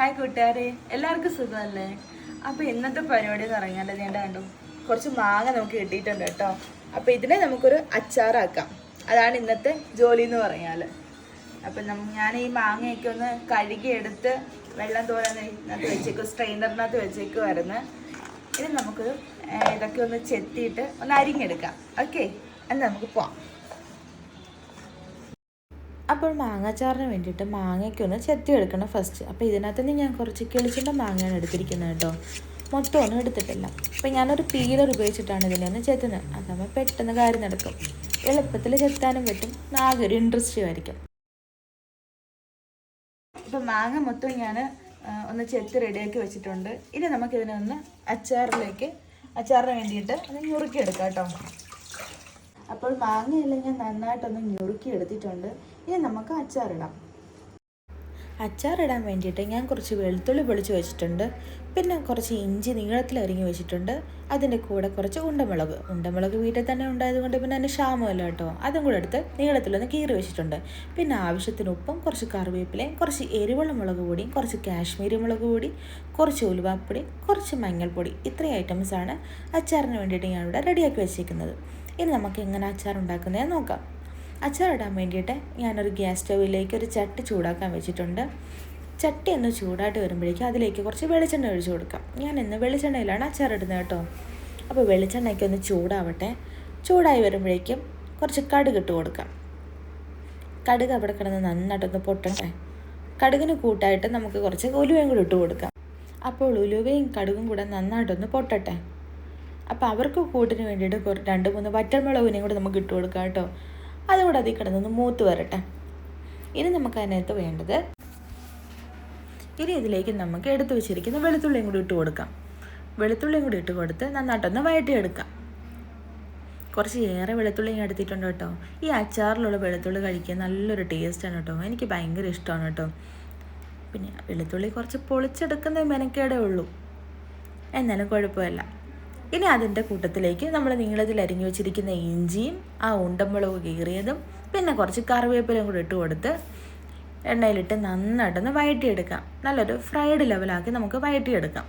Hi കൂട്ടുകാരെ. എല്ലാവർക്കും സുഖമല്ലേ? അപ്പോൾ ഇന്നത്തെ പരിപാടി എന്ന് പറഞ്ഞാൽ ഞാൻ കണ്ടു കുറച്ച് മാങ്ങ നമുക്ക് കിട്ടിയിട്ടുണ്ട് കേട്ടോ. അപ്പോൾ ഇതിനെ നമുക്കൊരു അച്ചാറാക്കാം. അതാണ് ഇന്നത്തെ ജോലി എന്ന് പറഞ്ഞാൽ അപ്പം ഞാൻ ഈ മാങ്ങയൊക്കെ ഒന്ന് കഴുകിയെടുത്ത് വെള്ളം തോരാനകത്ത് വെച്ചേക്കും സ്ട്രെയിനറിനകത്ത് വെച്ചേക്കുമായിരുന്നു ഇനി നമുക്കൊരു ഇതൊക്കെ ഒന്ന് ചെത്തിയിട്ട് ഒന്ന് അരിഞ്ഞെടുക്കാം. ഓക്കെ എന്നാൽ നമുക്ക് പോവാം. അപ്പോൾ മാങ്ങാച്ചാറിന് വേണ്ടിയിട്ട് മാങ്ങയ്ക്ക് ഒന്ന് ചെത്തി എടുക്കണം ഫസ്റ്റ് അപ്പോൾ ഇതിനകത്ത് ഞാൻ കുറച്ച് കിളിച്ചിന്റെ മാങ്ങയാണ് എടുത്തിരിക്കുന്നത് കേട്ടോ. മൊത്തം ഒന്നും എടുത്തിട്ടില്ല. അപ്പോൾ ഞാനൊരു പീലർ ഉപയോഗിച്ചിട്ടാണ് ഇതിനെ ഒന്ന് ചെത്തുന്നത്. അതാകുമ്പോൾ പെട്ടെന്ന് കാര്യം നടക്കും. എളുപ്പത്തിൽ ചെത്താനും പറ്റും. ആകെ ഒരു ഇൻട്രസ്റ്റും ആയിരിക്കും. ഇപ്പോൾ മാങ്ങ മൊത്തം ഞാൻ ഒന്ന് ചെത്ത് റെഡിയാക്കി വെച്ചിട്ടുണ്ട്. ഇനി നമുക്കിതിനെ ഒന്ന് അച്ചാറിലേക്ക് അച്ചാറിന് വേണ്ടിയിട്ട് ഒന്ന് ഞുറുക്കിയെടുക്കാം കേട്ടോ. അപ്പോൾ മാങ്ങയെല്ലാം ഞാൻ നന്നായിട്ടൊന്ന് ഞുറുക്കി എടുത്തിട്ടുണ്ട്. ഇനി നമുക്ക് അച്ചാറിടാം. അച്ചാറിടാൻ വേണ്ടിയിട്ട് ഞാൻ കുറച്ച് വെളുത്തുള്ളി പൊളിച്ച് വെച്ചിട്ടുണ്ട്. പിന്നെ കുറച്ച് ഇഞ്ചി നീളത്തിൽ അരിഞ്ഞ് വെച്ചിട്ടുണ്ട്. അതിന്റെ കൂടെ കുറച്ച് ഉണ്ടമുളക്. ഉണ്ടമുളക് വീട്ടിൽ തന്നെ ഉണ്ടായതുകൊണ്ട് പിന്നെ അതിന് ക്ഷാമമല്ല കേട്ടോ. അതും കൂടെ എടുത്ത് നീളത്തിലൊന്ന് കീറി വെച്ചിട്ടുണ്ട്. പിന്നെ ആവശ്യത്തിന് ഉപ്പും കുറച്ച് കറിവേപ്പിലയും കുറച്ച് എരിവുള്ള മുളക് പൊടിയും കുറച്ച് കാശ്മീരി മുളക് പൊടി കുറച്ച് ഉലുവാപ്പൊടി കുറച്ച് മഞ്ഞൾപ്പൊടി. ഇത്രയും ഐറ്റംസാണ് അച്ചാറിന് വേണ്ടിയിട്ട് ഞാനിവിടെ റെഡിയാക്കി വെച്ചേക്കുന്നത്. ഇനി നമുക്ക് എങ്ങനെ അച്ചാർ ഉണ്ടാക്കുന്നതെന്ന് നോക്കാം. അച്ചാർ ഇടാൻ വേണ്ടിയിട്ട് ഞാനൊരു ഗ്യാസ് സ്റ്റൗവിലേക്ക് ഒരു ചട്ടി ചൂടാക്കാൻ വെച്ചിട്ടുണ്ട്. ചട്ടി ഒന്ന് ചൂടായിട്ട് വരുമ്പോഴേക്കും അതിലേക്ക് കുറച്ച് വെളിച്ചെണ്ണ ഒഴിച്ചു കൊടുക്കാം. ഞാൻ ഇന്ന് വെളിച്ചെണ്ണയിലാണ് അച്ചാറിടുന്നത് കേട്ടോ. അപ്പോൾ വെളിച്ചെണ്ണയ്ക്ക് ഒന്ന് ചൂടാവട്ടെ. ചൂടായി വരുമ്പോഴേക്കും കുറച്ച് കടുക് ഇട്ട് കൊടുക്കാം. കടുക് അവിടെ കിടന്ന് നന്നായിട്ടൊന്ന് പൊട്ടട്ടെ. കടുകിന് കൂട്ടായിട്ട് നമുക്ക് കുറച്ച് ഉലുവയും കൂടി ഇട്ട് കൊടുക്കാം. അപ്പോൾ ഉലുവയും കടുകും കൂടെ നന്നായിട്ടൊന്ന് പൊട്ടട്ടെ. അപ്പോൾ അവർക്ക് കൂട്ടിന് വേണ്ടിയിട്ട് രണ്ട് മൂന്ന് വറ്റൽമുളകിനെയും കൂടെ നമുക്ക് ഇട്ട് കൊടുക്കാം കേട്ടോ. അതുകൂടെ അതിൽ കിടന്നൊന്ന് മൂത്ത് വരട്ടെ. ഇനി നമുക്ക് അതിനകത്ത് വേണ്ടത് ഇനി ഇതിലേക്ക് നമുക്ക് എടുത്തു വെച്ചിരിക്കുന്ന വെളുത്തുള്ളിയും കൂടി ഇട്ട് കൊടുക്കാം. വെളുത്തുള്ളിയും കൂടി ഇട്ട് കൊടുത്ത് നന്നായിട്ടൊന്ന് വഴറ്റിയെടുക്കാം. കുറച്ച് ഏറെ വെളുത്തുള്ളി ഞാൻ എടുത്തിട്ടുണ്ട് കേട്ടോ. ഈ അച്ചാറിലുള്ള വെളുത്തുള്ളി കഴിക്കാൻ നല്ലൊരു ടേസ്റ്റാണ് കേട്ടോ. എനിക്ക് ഭയങ്കര ഇഷ്ടമാണ് കേട്ടോ. പിന്നെ വെളുത്തുള്ളി കുറച്ച് പൊളിച്ചെടുക്കുന്ന മെനക്കേടേ ഉള്ളൂ. എന്നാലും കുഴപ്പമില്ല. ഇനി അതിന്റെ കൂട്ടത്തിലേക്ക് നമ്മൾ നീളത്തിൽ അരിഞ്ഞു വെച്ചിരിക്കുന്ന ഇഞ്ചിയും ആ ഉണ്ടമ്പളവ് കീറിയതും പിന്നെ കുറച്ച് കറിവേപ്പിലയും കൂടി ഇട്ട് കൊടുത്ത് എണ്ണയിലിട്ട് നന്നായിട്ടൊന്ന് വഴറ്റിയെടുക്കാം നല്ലൊരു ഫ്രൈഡ് ലെവലാക്കി നമുക്ക് വഴറ്റിയെടുക്കാം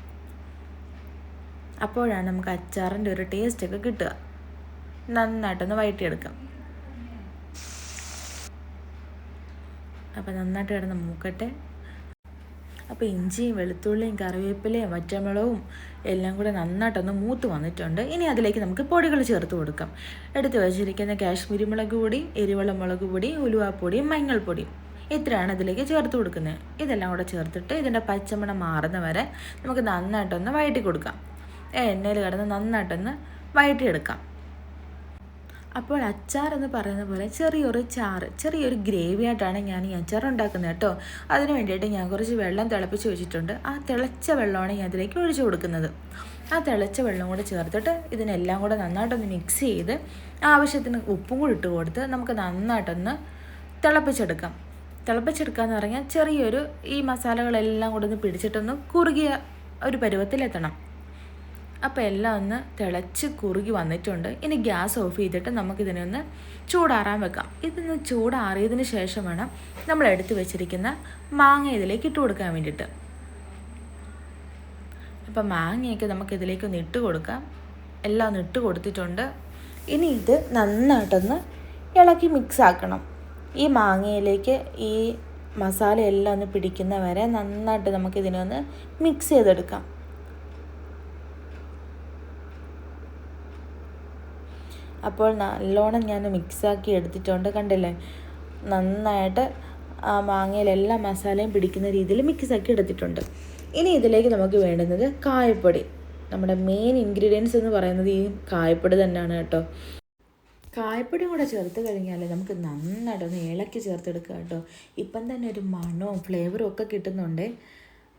അപ്പോഴാണ് നമുക്ക് അച്ചാറിന്റെ ഒരു ടേസ്റ്റ് ഒക്കെ കിട്ടുക. നന്നായിട്ടൊന്ന് വഴറ്റിയെടുക്കാം അപ്പോൾ നന്നായിട്ട് കിടന്ന് മൂക്കട്ടെ. അപ്പോൾ ഇഞ്ചിയും വെളുത്തുള്ളിയും കറിവേപ്പിലയും വറ്റമുളകും എല്ലാം കൂടെ നന്നായിട്ടൊന്ന് മൂത്ത് വന്നിട്ടുണ്ട്. ഇനി അതിലേക്ക് നമുക്ക് പൊടികൾ ചേർത്ത് കൊടുക്കാം. എടുത്തു വെച്ചിരിക്കുന്ന കാശ്മീരി മുളക് പൊടി എരിവെള്ള മുളക് പൊടി ഉലുവാപ്പൊടിയും മഞ്ഞൾപ്പൊടിയും ഇത്രയാണ് ഇതിലേക്ക് ചേർത്ത് കൊടുക്കുന്നത്. ഇതെല്ലാം കൂടെ ചേർത്തിട്ട് ഇതിന്റെ പച്ചമണം മാറുന്ന വരെ നമുക്ക് നന്നായിട്ടൊന്ന് വഴറ്റി കൊടുക്കാം. എണ്ണയിൽ കിടന്ന് നന്നായിട്ടൊന്ന് വഴറ്റിയെടുക്കാം. അപ്പോൾ അച്ചാർ എന്ന് പറയുന്ന പോലെ ചെറിയൊരു ചാറ് ചെറിയൊരു ഗ്രേവി ആയിട്ടാണ് ഞാൻ ഈ അച്ചാർ ഉണ്ടാക്കുന്നത് കേട്ടോ. അതിന് വേണ്ടിയിട്ട് ഞാൻ കുറച്ച് വെള്ളം തിളപ്പിച്ച് വെച്ചിട്ടുണ്ട്. ആ തിളച്ച വെള്ളമാണ് ഞാൻ അതിലേക്ക് ഒഴിച്ചു കൊടുക്കുന്നത്. ആ തിളച്ച വെള്ളം കൂടെ ചേർത്തിട്ട് ഇതിനെല്ലാം കൂടെ നന്നായിട്ടൊന്ന് മിക്സ് ചെയ്ത് ആവശ്യത്തിന് ഉപ്പും കൂടി ഇട്ട് കൊടുത്ത് നമുക്ക് നന്നായിട്ടൊന്ന് തിളപ്പിച്ചെടുക്കാം. തിളപ്പിച്ചെടുക്കുക എന്ന് പറഞ്ഞാൽ ചെറിയൊരു ഈ മസാലകളെല്ലാം കൂടെ ഒന്ന് പിടിച്ചിട്ടൊന്ന് കുറുകിയ ഒരു പരുവത്തിലെത്തണം. അപ്പോൾ എല്ലാം ഒന്ന് തിളച്ച് കുറുകി വന്നിട്ടുണ്ട്. ഇനി ഗ്യാസ് ഓഫ് ചെയ്തിട്ട് നമുക്കിതിനെ ഒന്ന് ചൂടാറാൻ വെക്കാം. ഇതൊന്ന് ചൂടാറിയതിന് ശേഷം വേണം നമ്മൾ എടുത്തു വെച്ചിരിക്കുന്ന മാങ്ങ ഇതിലേക്ക് ഇട്ട് കൊടുക്കാൻ വേണ്ടിയിട്ട്. അപ്പം മാങ്ങയൊക്കെ നമുക്ക് ഇതിലേക്ക് ഒന്ന് ഇട്ട് കൊടുക്കാം. എല്ലാം ഒന്ന് ഇട്ട് കൊടുത്തിട്ടുണ്ട്. ഇനി ഇത് നന്നായിട്ടൊന്ന് ഇളക്കി മിക്സ് ആക്കണം. ഈ മാങ്ങയിലേക്ക് ഈ മസാല എല്ലാം ഒന്ന് പിടിക്കുന്ന വരെ നന്നായിട്ട് നമുക്കിതിനെ ഒന്ന് മിക്സ് ചെയ്തെടുക്കാം. അപ്പോൾ നല്ലോണം ഞാൻ മിക്സാക്കി എടുത്തിട്ടുണ്ട് കണ്ടില്ലേ? നന്നായിട്ട് ആ മാങ്ങയിലെല്ലാ മസാലയും പിടിക്കുന്ന രീതിയിൽ മിക്സാക്കി എടുത്തിട്ടുണ്ട്. ഇനി ഇതിലേക്ക് നമുക്ക് വേണ്ടുന്നത് കായപ്പൊടി. നമ്മുടെ മെയിൻ ഇൻഗ്രീഡിയൻസ് എന്ന് പറയുന്നത് ഈ കായപ്പൊടി തന്നെയാണ് കേട്ടോ. കായപ്പൊടി കൂടെ ചേർത്ത് കഴിഞ്ഞാൽ നമുക്ക് നന്നായിട്ടൊന്ന് ഇളക്കി ചേർത്തെടുക്കുക കേട്ടോ. ഇപ്പം തന്നെ ഒരു മണവും ഫ്ലേവറും ഒക്കെ കിട്ടുന്നുണ്ട്.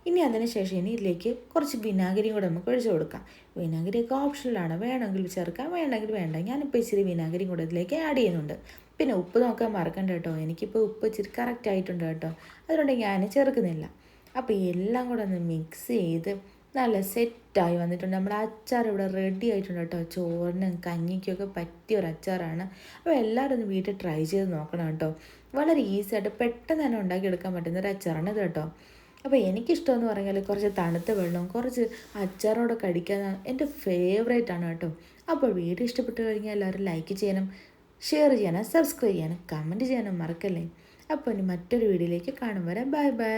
ഇനി അതിന് ശേഷം ഇനി ഇതിലേക്ക് കുറച്ച് വിനാഗിരി കൂടെ നമുക്ക് ഒഴിച്ചു കൊടുക്കാം. വിനാഗിരിയൊക്കെ ഓപ്ഷനിലാണ് വേണമെങ്കിൽ ചേർക്കാം വേണമെങ്കിൽ വേണ്ട. ഞാനിപ്പോൾ ഇച്ചിരി വിനാഗിരിയും കൂടെ ഇതിലേക്ക് ആഡ് ചെയ്യുന്നുണ്ട്. പിന്നെ ഉപ്പ് നോക്കാൻ മറക്കണ്ട കേട്ടോ. എനിക്കിപ്പോൾ ഉപ്പ് ഇച്ചിരി കറക്റ്റ് ആയിട്ടുണ്ട് കേട്ടോ. അതുകൊണ്ട് ഞാൻ ചേർക്കുന്നില്ല. അപ്പോൾ എല്ലാം കൂടെ ഒന്ന് മിക്സ് ചെയ്ത് നല്ല സെറ്റായി വന്നിട്ടുണ്ട്. നമ്മുടെ അച്ചാർ ഇവിടെ റെഡി ആയിട്ടുണ്ട് കേട്ടോ. ചോറിനും കഞ്ഞിക്കൊക്കെ പറ്റിയ ഒരു അച്ചാറാണ്. അപ്പോൾ എല്ലാവരും ഒന്ന് വീട്ടിൽ ട്രൈ ചെയ്ത് നോക്കണം കേട്ടോ. വളരെ ഈസി ആയിട്ട് പെട്ടെന്ന് തന്നെ ഉണ്ടാക്കിയെടുക്കാൻ പറ്റുന്ന ഒരു അച്ചാറാണ് ഇത് കേട്ടോ. അപ്പോൾ എനിക്കിഷ്ടമെന്ന് പറഞ്ഞാൽ കുറച്ച് തണുത്ത വെള്ളവും കുറച്ച് അച്ചാറോടെ കടിക്കാൻ എന്റെ ഫേവറേറ്റ് ആണ് കേട്ടോ. അപ്പോൾ വീഡിയോ ഇഷ്ടപ്പെട്ട് കഴിഞ്ഞാൽ എല്ലാവരും ലൈക്ക് ചെയ്യാനും ഷെയർ ചെയ്യാനും സബ്സ്ക്രൈബ് ചെയ്യാനും കമന്റ് ചെയ്യാനും മറക്കല്ലേ. അപ്പോൾ ഇനി മറ്റൊരു വീഡിയോയിലേക്ക് കാണും വരെ ബൈ ബൈ